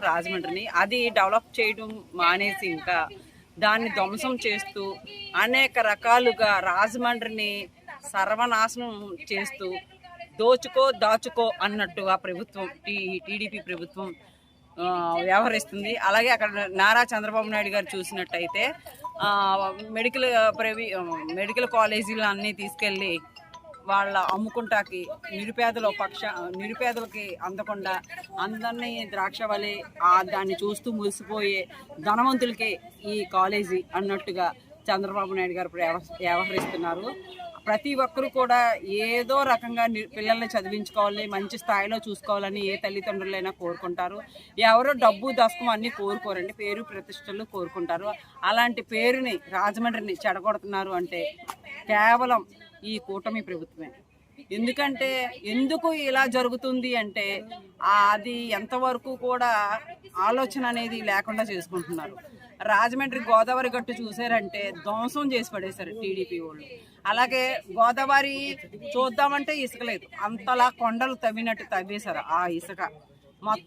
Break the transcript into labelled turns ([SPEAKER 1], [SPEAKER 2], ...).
[SPEAKER 1] రాజమండ్రిని అది డెవలప్ చేయడం మానేసి ఇంకా దాన్ని ధ్వంసం చేస్తూ అనేక రకాలుగా రాజమండ్రిని సర్వనాశనం చేస్తూ దోచుకో దాచుకో అన్నట్టుగా ప్రభుత్వం టీ టీడీపీ ప్రభుత్వం వ్యవహరిస్తుంది. అలాగే అక్కడ నారా చంద్రబాబు నాయుడు గారు చూసినట్టయితే మెడికల్ ప్రైవే మెడికల్ కాలేజీలు అన్నీ తీసుకెళ్ళి వాళ్ళ అమ్ముకుంటాకి నిరుపేదల పక్ష నిరుపేదలకి అందకుండా అందరినీ ద్రాక్ష వలె ఆ దాన్ని చూస్తూ మురిసిపోయే ధనవంతులకే ఈ కాలేజీ అన్నట్టుగా చంద్రబాబు నాయుడు గారు వ్యవహరిస్తున్నారు. ప్రతి ఒక్కరు కూడా ఏదో రకంగా ని- పిల్లల్ని చదివించుకోవాలి మంచి స్థాయిలో చూసుకోవాలని ఏ తల్లిదండ్రులైనా కోరుకుంటారు. ఎవరో డబ్బు దశకం అన్నీ కోరుకోరండి పేరు ప్రతిష్టలు కోరుకుంటారు. అలాంటి పేరుని రాజమండ్రిని చెడగొడుతున్నారు అంటే కేవలం ఈ కూటమి ప్రభుత్వమే. ఎందుకంటే ఎందుకు ఇలా జరుగుతుంది అంటే అది ఎంతవరకు కూడా ఆలోచన అనేది లేకుండా చేసుకుంటున్నారు. రాజమండ్రి గోదావరి గట్టు చూసారంటే ధ్వంసం చేసి పడేశారు టీడీపీ వాళ్ళు. అలాగే గోదావరి చూద్దామంటే ఇసుక లేదు. అంతలా కొండలు తవ్వినట్టు తవ్వేశారు ఆ ఇసుక. మొత్తం